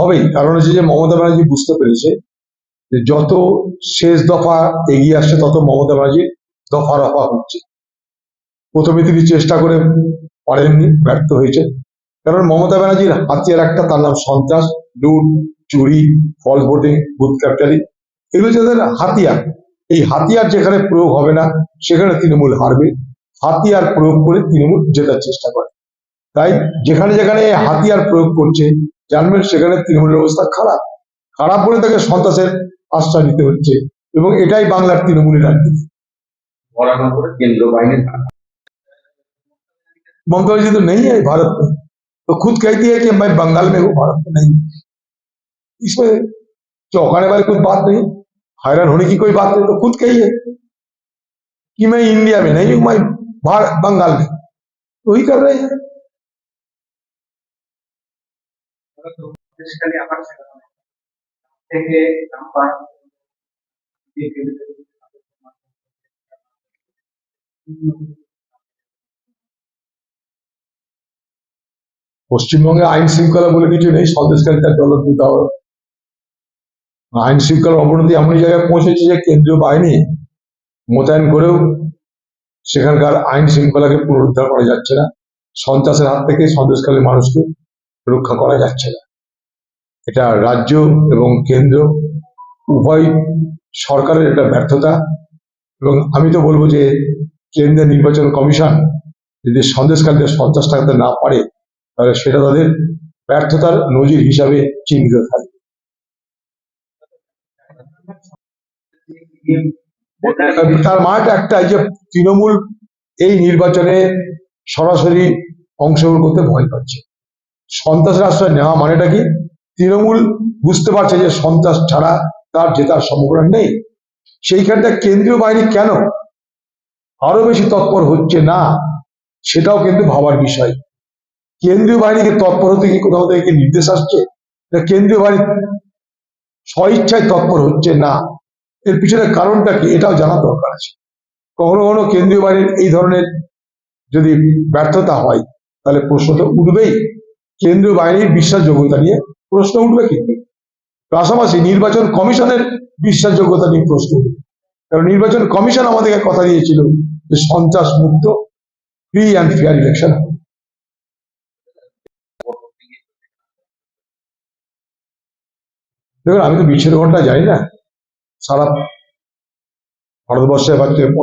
হবেই, কারণ হচ্ছে যে মমতা ব্যানার্জি বুঝতে পেরেছে যে যত শেষ দফা এগিয়ে আসছে, তত মমতা ব্যানার্জি দফা রফা হচ্ছে। প্রথমে তিনি চেষ্টা করে পারেননি, ব্যর্থ হয়েছে। কারণ মমতা ব্যানার্জির হাতিয়ার একটা, তার নাম সন্ত্রাস, লুট, চুরি, ফল ভোটিং বুথ ক্যাপচারি, এগুলো যাদের হাতিয়ার। এই হাতিয়ার যেখানে প্রয়োগ হবে না, সেখানে তৃণমূল হারবে। হাতিয়ার প্রয়োগ করে তৃণমূল জেতার চেষ্টা করে। তাই যেখানে যেখানে এই হাতিয়ার প্রয়োগ করছে জানবেন সেখানে তৃণমূলের অবস্থা খারাপ খারাপ বলে তাকে সন্ত্রাসের আশ্রয় নিতে হচ্ছে এবং এটাই বাংলার তৃণমূলের রাজনীতি बराबर করে কেন্দ্র বাহিনী ममता जी तो नहीं है भारत में तो खुद कहती है कि मैं बंगाल में हूँ भारत में नहीं इसमें चौंकाने वाली कुछ बात नहीं हैरान होने की कोई बात नहीं तो खुद कही है कि मैं इंडिया में नहीं हूँ मैं भारत बंगाल में तो वही कर रहे हैं পশ্চিমবঙ্গে আইন শৃঙ্খলা বলে কিছু নেই সন্দেশকারিতার দলত দিতে হবে আইন শৃঙ্খলার অবনতি এমন জায়গায় পৌঁছেছে যে কেন্দ্রীয় বাহিনী মোতায়েন করেও সেখানকার আইন শৃঙ্খলাকে পুনরুদ্ধার করা যাচ্ছে না। সন্ত্রাসের হাত থেকে সন্দেশকারী মানুষকে রক্ষা করা যাচ্ছে না। এটা রাজ্য এবং কেন্দ্র, উভয় সরকারের এটা ব্যর্থতা এবং আমি তো বলব যে কেন্দ্রীয় নির্বাচন কমিশন যদি সন্দেশকারীদের সন্ত্রাস ঠেকাতে না পারে, তাহলে সেটা তাদের ব্যর্থতার নজির হিসাবে চিহ্নিত থাকবে। তার মাঠ একটাই যে তৃণমূল এই নির্বাচনে সরাসরি অংশগ্রহণ করতে ভয় পাচ্ছে। সন্ত্রাসের আশ্রয় নেওয়া মানেটা কি? তৃণমূল বুঝতে পারছে যে সন্ত্রাস ছাড়া তার জেতার সম্ভাবনা নেই। সেইখানটা কেন্দ্রীয় বাহিনী কেন আরও বেশি তৎপর হচ্ছে না, সেটাও কিন্তু ভাবার বিষয়। কেন্দ্রীয় বাহিনীকে তৎপর হতে কি কোথাও থেকে নির্দেশ আসছে? কেন্দ্রীয় বাহিনী স্বইচ্ছায় তৎপর হচ্ছে না। এর পিছনে কারণটা কি? এটাও জানা দরকার আছে। কখনো কখনো কেন্দ্রীয় বাহিনীর এই ধরনের যদি ব্যর্থতা হয়, তাহলে প্রশ্ন তো উঠবেই। কেন্দ্রীয় বাহিনীর বিশ্বাসযোগ্যতা নিয়ে প্রশ্ন উঠবে কিন্তু পাশাপাশি নির্বাচন কমিশনের বিশ্বাসযোগ্যতা নিয়ে প্রশ্ন উঠবে। কারণ নির্বাচন কমিশন আমাদেরকে কথা দিয়েছিল যে সন্ত্রাস মুক্ত ফ্রি অ্যান্ড ফেয়ার ইলেকশন দেখুন, আমি তো বিশের ঘণ্টা জানি না। সারা ভারতবর্ষে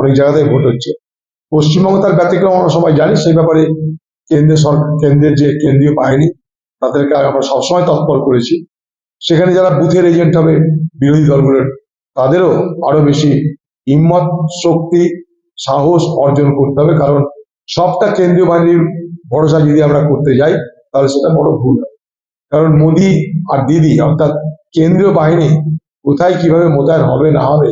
অনেক জায়গাতে ভোট হচ্ছে। পশ্চিমবঙ্গ তার ব্যতিক্রম আমরা সবাই জানি, সেই ব্যাপারে কেন্দ্রের সরকার কেন্দ্রের যে কেন্দ্রীয় বাহিনী, তাদেরকে আমরা সবসময় তৎপর করেছি। সেখানে যারা বুথের এজেন্ট হবে, বিরোধী দলগুলোর, তাদেরও আরও বেশি হিম্মত, শক্তি, সাহস অর্জন করতে হবে, কারণ সবটা কেন্দ্রীয় বাহিনীর ভরসা যদি আমরা করতে যাই, তাহলে সেটা বড় ভুল কারণ মোদি আর দিদি, অর্থাৎ কেন্দ্রীয় বাহিনী কোথায় কীভাবে মোতায়েন হবে, না হবে,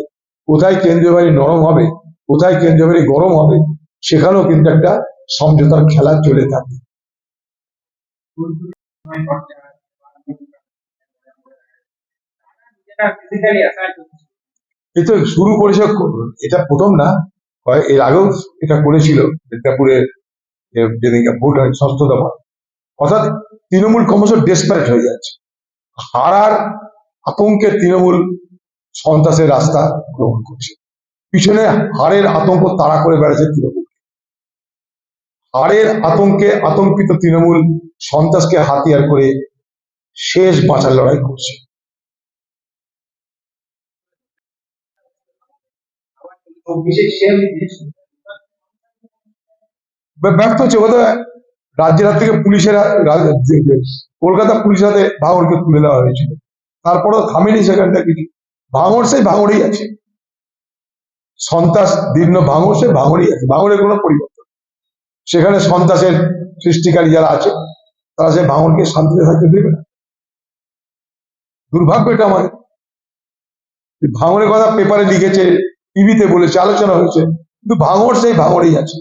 কোথায় কেন্দ্রীয় বাহিনী নরম হবে, কোথায় কেন্দ্রীয় বাহিনী গরম হবে, সেখানেও কিন্তু একটা সমঝোতার খেলা চলে থাকে। শুরু করেছে, এটা প্রথম না, হয় এর আগেও এটা করেছিল মিদনাপুরে এ যেদিনকে ভোট হয়, ষষ্ঠ দফা। অর্থাৎ তৃণমূল ক্রমশ ডেসপারেট হয়ে যাচ্ছে। হারার আতঙ্কে তৃণমূল সন্ত্রাসের রাস্তা গ্রহণ করছে। পিছনে হারের আতঙ্ক তাড়া করে বেড়াচ্ছে তৃণমূল। হারের আতঙ্কে আতঙ্কিত তৃণমূল সন্ত্রাসকে হাতিয়ার করে শেষ বাঁচার লড়াই করছে। ব্যর্থ হচ্ছে ওদের রাজ্যের হাত থেকে পুলিশের কলকাতা পুলিশের হাতে ভাঙড়কে তুলে দেওয়া হয়েছিল। তারপরও থামেনি সেখানটা কিছু। ভাঙড় সেই ভাঙড়েই আছে। সন্ত্রাস, দীর্ণ ভাঙড় সে ভাঙড়েই আছে। ভাঙড়ের কোনো পরিবর্তন। সেখানে সন্ত্রাসের সৃষ্টিকারী যারা আছে তারা সে ভাঙড়কে শান্তিতে থাকতে দেবে না। দুর্ভাগ্য এটা আমাদের। এই ভাঙড়ের কথা পেপারে লিখেছে টিভিতে বলেছে আলোচনা হয়েছে কিন্তু ভাঙড় সেই ভাঙড়েই আছে।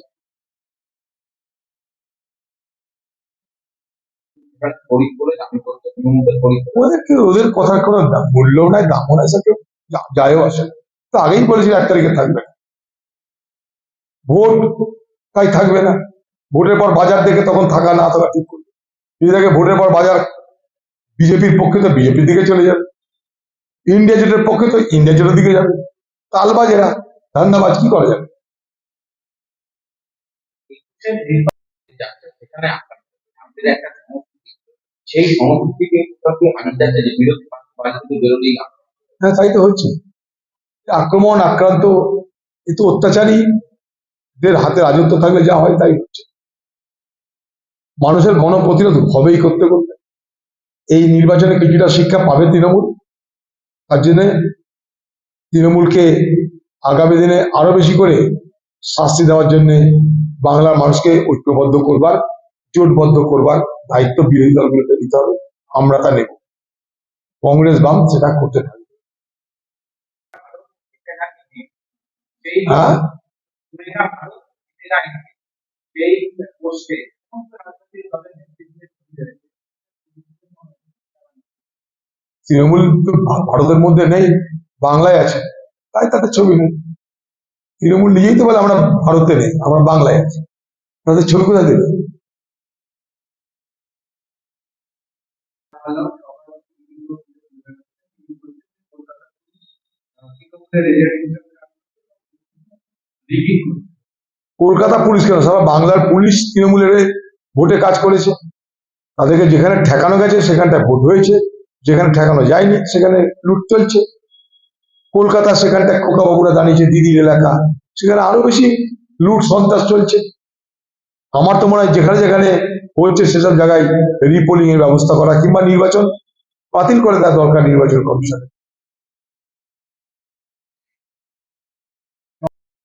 ওদেরকে ওদের কথার কোনো মূল্যও নাই দামও নাই কেউ যায়ও আসে তো আগেই বলেছিল এক তারিখে থাকবে না। ভোট তাই থাকবে না। ভোটের পর বাজার দেখে তখন থাকা না থাকা ঠিক করবে। যদি দেখে ভোটের পর বাজার বিজেপির পক্ষে, তো বিজেপির দিকে চলে যাবে। ইন্ডিয়া জোটের পক্ষে, তো ইন্ডিয়া জোটের দিকে যাবে। তালবাজেরা, ধান্দাবাজ, কি করা যাবে? হ্যাঁ তাই তো হচ্ছে। আক্রমণ, আক্রান্ত, এ তো অত্যাচারীদের হাতে রাজত্ব থাকলে যা হয়, তাই হচ্ছে। মানুষের গণপ্রতিরোধ হবেই করতে করতে এই নির্বাচনে কিছুটা শিক্ষা পাবে তৃণমূল তার জন্য তৃণমূলকে আগামী দিনে আরও বেশি করে শাস্তি দেওয়ার জন্য বাংলার মানুষকে ঐক্যবদ্ধ করবার জোটবদ্ধ করবার দায়িত্ব বিরোধী দলগুলোকে দিতে হবে আমরা তা নেব কংগ্রেস বাম সেটা করতে থাকবে হ্যাঁ তৃণমূল তো ভারতের মধ্যে নেই, বাংলায় আছে, তাই তাদের ছবি নেই। তৃণমূল নিজেই তো বলে আমরা ভারতে নেই, আমরা বাংলায় আছি। তাদের ছবি কোথায় দেবে? রেজাল্ট কলকাতা পুলিশ কেন? সারা বাংলার পুলিশ তৃণমূলের ভোটে কাজ করেছে। তাদেরকে যেখানে ঠেকানো গেছে সেখানটায় ভোট হয়েছে। যেখানে ঠেকানো যায়নি, সেখানে লুট চলছে। কলকাতা সেখানটায় খোকাবাবুরা দাঁড়িয়েছে, দিদির এলাকা। সেখানে আরও বেশি লুট, সন্ত্রাস চলছে। আমার তো মনে হয় যেখানে যেখানে হচ্ছে সেসব জায়গায় রিপোলিং এর ব্যবস্থা করা কিংবা নির্বাচন বাতিল করে দেওয়া দরকার নির্বাচন কমিশনে